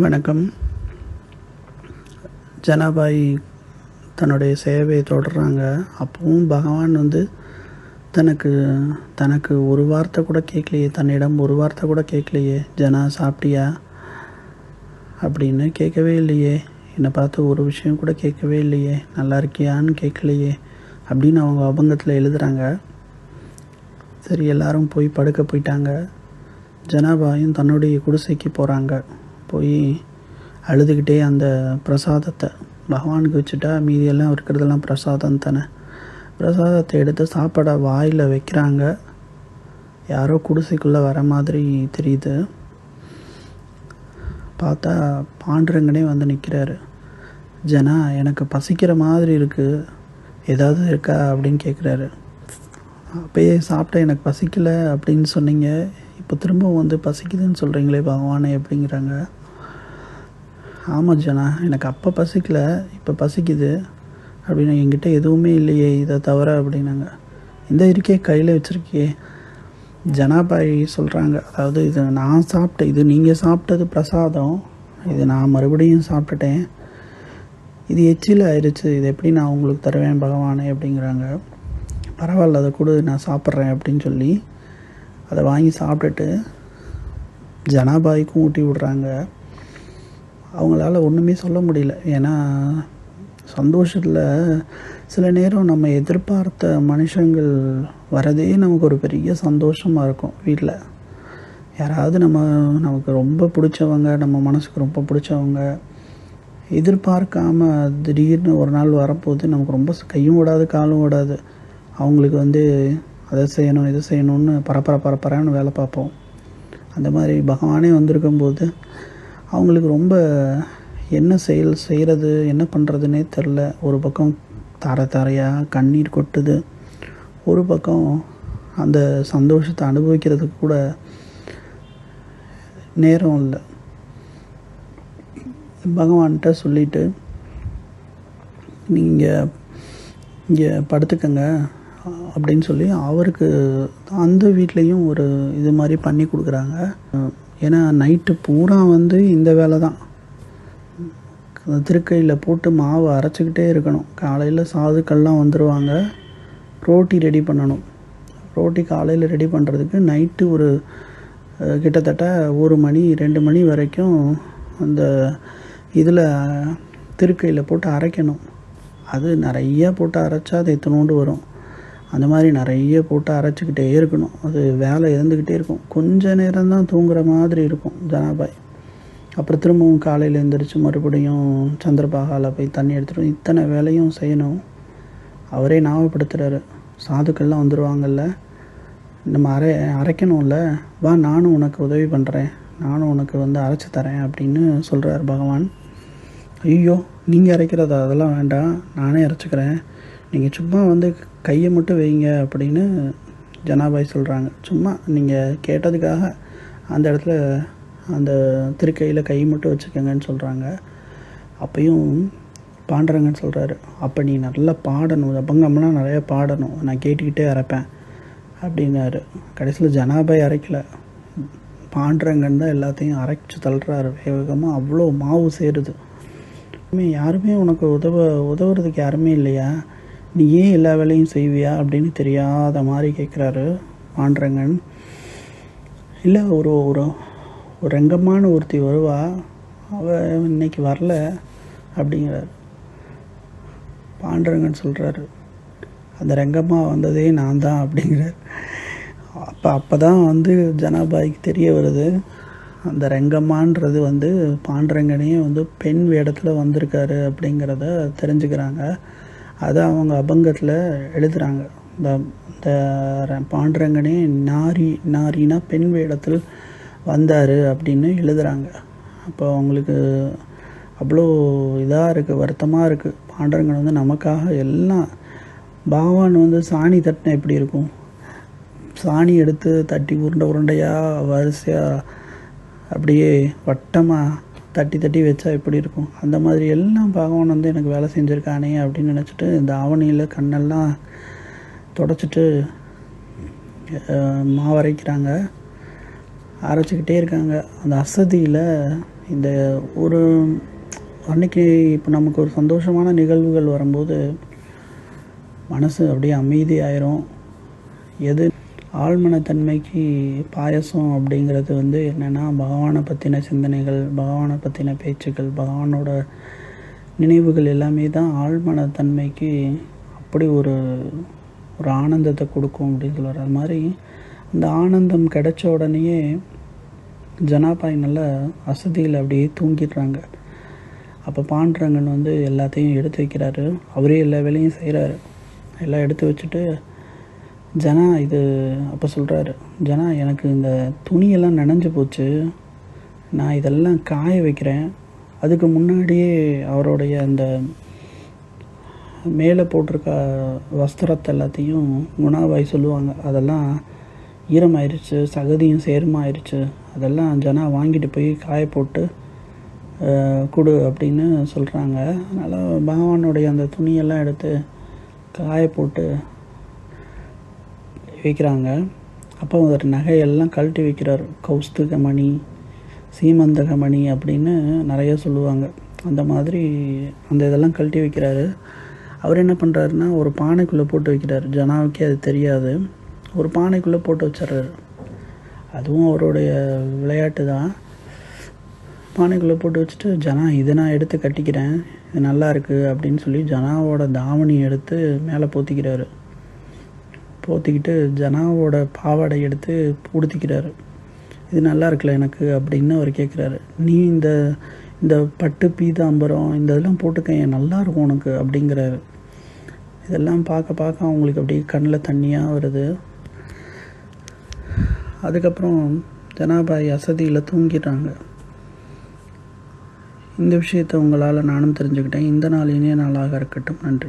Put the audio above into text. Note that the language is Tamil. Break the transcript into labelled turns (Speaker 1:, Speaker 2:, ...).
Speaker 1: வணக்கம். ஜனாபாய் தன்னுடைய சேவையை தொடர்றாங்க. அப்பவும் பகவான் வந்து தனக்கு தனக்கு ஒரு வார்த்தை கூட கேட்கலையே தன்னிடம் ஒரு வார்த்தை கூட கேட்கலையே ஜனா சாப்பிட்டியா? அப்படின்னு கேட்கவே இல்லையே. என்னை பார்த்து ஒரு விஷயம் கூட கேட்கவே இல்லையே. நல்லா இருக்கியான்னு கேட்கலையே அப்படின்னு அவங்க அபங்கத்தில் எழுதுகிறாங்க சரி எல்லாரும் போய் படுக்க போயிட்டாங்க. ஜனாபாயும் தன்னுடைய குடிசைக்கு போகிறாங்க போய் அழுதுகிட்டே அந்த பிரசாதத்தை பகவானுக்கு வச்சுட்டா மீதியெல்லாம் இருக்கிறதெல்லாம் பிரசாதம் தானே. பிரசாதத்தை எடுத்து சாப்பாடை வாயில் வைக்கிறாங்க. யாரோ குடிசைக்குள்ளே வர மாதிரி தெரியுது. பார்த்தா பாண்டுரங்கனே வந்து நிற்கிறாரு ஜனா எனக்கு பசிக்கிற மாதிரி இருக்குது ஏதாவது இருக்கா? அப்படின்னு கேட்குறாரு அப்பயே சாப்பிட்ட எனக்கு பசிக்கலை அப்படின்னு சொன்னீங்க. இப்போ திரும்பவும் வந்து பசிக்குதுன்னு சொல்கிறீங்களே பகவானே அப்படிங்கிறாங்க. ஆமாம் ஜனா எனக்கு அப்போ பசிக்கல இப்போ பசிக்குது அப்படின்னு என்கிட்ட எதுவுமே இல்லையே இதை தவிர அப்படின்னாங்க. இந்த இருக்கே கையில் வச்சுருக்கியே ஜனாபாய் சொல்கிறாங்க அதாவது இது நான் சாப்பிட்ட இது நீங்கள் சாப்பிட்டது பிரசாதம் இது நான் மறுபடியும் சாப்பிட்டுட்டேன். இது எச்சில் ஆயிடுச்சு இது எப்படி நான் உங்களுக்கு தருவேன் பகவானே அப்படிங்கிறாங்க. பரவாயில்ல அதை கூட நான் சாப்பிட்றேன் அப்படின்னு சொல்லி அதை வாங்கி சாப்பிட்டுட்டு ஜனாபாய்க்கும் ஊட்டி விடுறாங்க. அவங்களால ஒன்றுமே சொல்ல முடியல. ஏன்னா சந்தோஷத்தில் சில நேரம் நம்ம எதிர்பார்த்த மனுஷங்கள் வரதே நமக்கு ஒரு பெரிய சந்தோஷமாக இருக்கும் வீட்டில் யாராவது நம்ம நமக்கு ரொம்ப பிடிச்சவங்க நம்ம மனசுக்கு ரொம்ப பிடிச்சவங்க எதிர்பார்க்காம திடீர்னு ஒரு நாள் வரப்போது நமக்கு ரொம்ப கையும் ஓடாது காலும் ஓடாது. அவங்களுக்கு வந்து அதை செய்யணும் இதை செய்யணும்னு பரப்பர பரப்பரான்னு வேலை பார்ப்போம். அந்த மாதிரி பகவானே வந்திருக்கும்போது அவங்களுக்கு ரொம்ப என்ன செயல் செய்கிறது என்ன பண்ணுறதுனே தெரில. ஒரு பக்கம் தர தரையாக கண்ணீர் கொட்டுது. ஒரு பக்கம் அந்த சந்தோஷத்தை அனுபவிக்கிறதுக்கு கூட நேரம் இல்லை. பகவான்கிட்ட சொல்லிட்டு நீங்கள் இங்கே படுத்துக்கங்க அப்படின்னு சொல்லி அவருக்கு அந்த வீட்லேயும் ஒரு இது மாதிரி பண்ணி கொடுக்குறாங்க. ஏன்னா நைட்டு பூரா வந்து இந்த வேலை தான். திருக்கையில் போட்டு மாவு அரைச்சிக்கிட்டே இருக்கணும். காலையில் சாதுக்கள்லாம் வந்துடுவாங்க ரோட்டி ரெடி பண்ணணும். ரோட்டி காலையில் ரெடி பண்ணுறதுக்கு நைட்டு ஒரு கிட்டத்தட்ட ஒரு மணி ரெண்டு மணி வரைக்கும் அந்த இதில் திருக்கையில் போட்டு அரைக்கணும். அது நிறைய போட்டு அரைச்சா அது எத்தனோண்டு வரும். அந்த மாதிரி நிறைய போட்டு அரைச்சிக்கிட்டே இருக்கணும். அது வேலை இருந்துக்கிட்டே இருக்கும். கொஞ்ச நேரம் தான் தூங்குற மாதிரி இருக்கும் ஜனாபாய். அப்புறம் திரும்பவும் காலையில் எழுந்திரிச்சு மறுபடியும் சந்திரபாகாவில் போய் தண்ணி எடுத்துகிட்டு இத்தனை வேலையும் செய்யணும். அவரே ஞாபகப்படுத்துகிறாரு சாதுக்கள்லாம் வந்துடுவாங்கல்ல நம்ம அரை அரைக்கணும்ல. வா நானும் உனக்கு உதவி பண்ணுறேன் நானும் உனக்கு வந்து அரைச்சி தரேன் அப்படின்னு சொல்கிறார் பகவான். ஐயோ நீங்கள் அரைக்கிறதா? அதெல்லாம் வேண்டாம். நானே அரைச்சிக்கிறேன். நீங்கள் சும்மா வந்து கையை மட்டும் வைங்க அப்படின்னு ஜனாபாய் சொல்கிறாங்க சும்மா நீங்கள் கேட்டதுக்காக அந்த இடத்துல அந்த திருக்கையில் கை மட்டும் வச்சுக்கோங்கன்னு சொல்கிறாங்க அப்பையும் பாண்டுறங்கன்னு சொல்கிறாரு அப்போ நீ நல்லா பாடணும். அபங்கம்லாம் நிறைய பாடணும். நான் கேட்டுக்கிட்டே அரைப்பேன். அப்படின்னாரு. கடைசியில் ஜனாபாய் அரைக்கல. பாண்டுறங்கன் தான் எல்லாத்தையும் அரைச்சி தள்ளுறாரு. வேகமாக அவ்வளோ மாவு சேருது. யாருமே உனக்கு உதவ உதவுறதுக்கு யாருமே இல்லையா? நீ ஏன் எல்லா வேலையும் செய்வியா? அப்படின்னு தெரியாத மாதிரி கேட்குறாரு பாண்டுறங்கன் இல்லை ஒரு ஒரு ஒரு ரங்கமான ஒருத்தி வருவா. அவள் இன்னைக்கு வரல அப்படிங்கிறார். பாண்டுரங்கன் சொல்கிறாரு அந்த ரங்கம்மா வந்ததே நான் தான் அப்படிங்கிறார். அப்போ அப்போ தான் வந்து ஜனாபாய்க்கு தெரிய வருது அந்த ரெங்கம்மான்றது வந்து பாண்டுரங்கனே வந்து பெண் வேடத்தில் வந்திருக்காரு அப்படிங்கிறத தெரிஞ்சுக்கிறாங்க. அதை அவங்க அபங்கத்தில் எழுதுகிறாங்க இந்த இந்த பாண்டுரங்கனே நாரி நாரினா பெண் வேடத்தில் வந்தார் அப்படின்னு எழுதுகிறாங்க அப்போ அவங்களுக்கு அவ்வளோ இதாக இருக்குது வருத்தமாக இருக்குது பாண்டரங்கன் வந்து நமக்காக எல்லாம் பகவான் வந்து சாணி தட்டினா எப்படி இருக்கும்? சாணி எடுத்து தட்டி உருண்டை உருண்டையாக வரிசையாக அப்படியே வட்டமாக தட்டி தட்டி வச்சா எப்படி இருக்கும்? அந்த மாதிரி எல்லாம் பகவான் வந்து எனக்கு வேலை செஞ்சுருக்கானே அப்படின்னு நினச்சிட்டு இந்த ஆவணியில் கண்ணெல்லாம் தொடச்சிட்டு மாவரைக்கிறாங்க. அரைச்சிக்கிட்டே இருக்காங்க. அந்த அசதியில் இந்த ஒரு அன்னைக்கு இப்போ நமக்கு ஒரு சந்தோஷமான நிகழ்வுகள் வரும்போது மனசு அப்படியே அமைதியாயிரும். எது ஆழ்மனத்தன்மைக்கு பாயசம் அப்படிங்கிறது வந்து என்னென்னா பகவானை பற்றின சிந்தனைகள் பகவானை பற்றின பேச்சுக்கள் பகவானோட நினைவுகள் எல்லாமே தான் ஆழ்மனத்தன்மைக்கு அப்படி ஒரு ஒரு ஆனந்தத்தை கொடுக்கும் அப்படின்னு சொல்லுவார். அது மாதிரி அந்த ஆனந்தம் கிடைச்ச உடனேயே ஜனாபாய் நல்ல அசதியில் அப்படியே தூங்கிடுறாங்க. அப்போ பாண்டுரங்கன் வந்து எல்லாத்தையும் எடுத்து வைக்கிறாரு. அவரே எல்லா வேலையும் செய்கிறாரு எல்லாம் எடுத்து வச்சுட்டு ஜனா இது அப்போ சொல்கிறாரு ஜனா எனக்கு இந்த துணியெல்லாம் நனைஞ்சு போச்சு. நான் இதெல்லாம் காய வைக்கிறேன். அதுக்கு முன்னாடியே அவருடைய அந்த மேலே போட்டிருக்க வஸ்திரத்தை எல்லாத்தையும் குணாபாய் சொல்லுவாங்க. அதெல்லாம் ஈரமாயிருச்சு சகதியும் சேருமாயிருச்சு. அதெல்லாம் ஜனா வாங்கிட்டு போய் காய போட்டு கொடு அப்படின்னு சொல்கிறாங்க அதனால் பகவானுடைய அந்த துணியெல்லாம் எடுத்து காய போட்டு வைக்கிறாங்க. அப்போ அவர் நகையெல்லாம் கழட்டி வைக்கிறார். கௌஸ்துக மணி சீமந்தக மணி அப்படின்னு நிறைய சொல்லுவாங்க. அந்த மாதிரி அந்த இதெல்லாம் கழட்டி வைக்கிறாரு. அவர் என்ன பண்ணுறாருன்னா ஒரு பானைக்குள்ளே போட்டு வைக்கிறார். ஜனாவுக்கே அது தெரியாது. ஒரு பானைக்குள்ளே போட்டு வச்சிடுறாரு. அதுவும் அவருடைய விளையாட்டு தான். பானைக்குள்ளே போட்டு வச்சுட்டு ஜனா இதை நான் எடுத்து கட்டிக்கிறேன். இது நல்லா இருக்குது அப்படின்னு சொல்லி ஜனாவோட தாவணி எடுத்து மேலே போத்திக்கிறாரு. போத்திக்கிட்டு ஜனாவோட பாவாடை எடுத்து உடுத்திக்கிறாரு. இது நல்லா இருக்குல்ல எனக்கு அப்படின்னு அவர் கேட்குறாரு நீ இந்த இந்த பட்டு பீதாம்பரம் இந்த இதெல்லாம் போட்டுக்க நல்லா இருக்கும் உனக்கு அப்படிங்கிறாரு. இதெல்லாம் பார்க்க பார்க்க அவங்களுக்கு அப்படியே கண்ணில் தண்ணியாக வருது. அதுக்கப்புறம் ஜனாபாய் அசதியில் தூங்கிடுறாங்க. இந்த விஷயத்தை உங்களால் நானும் தெரிஞ்சுக்கிட்டேன். இந்த நாள் இனிய நாளாக இருக்கட்டும். நன்றி.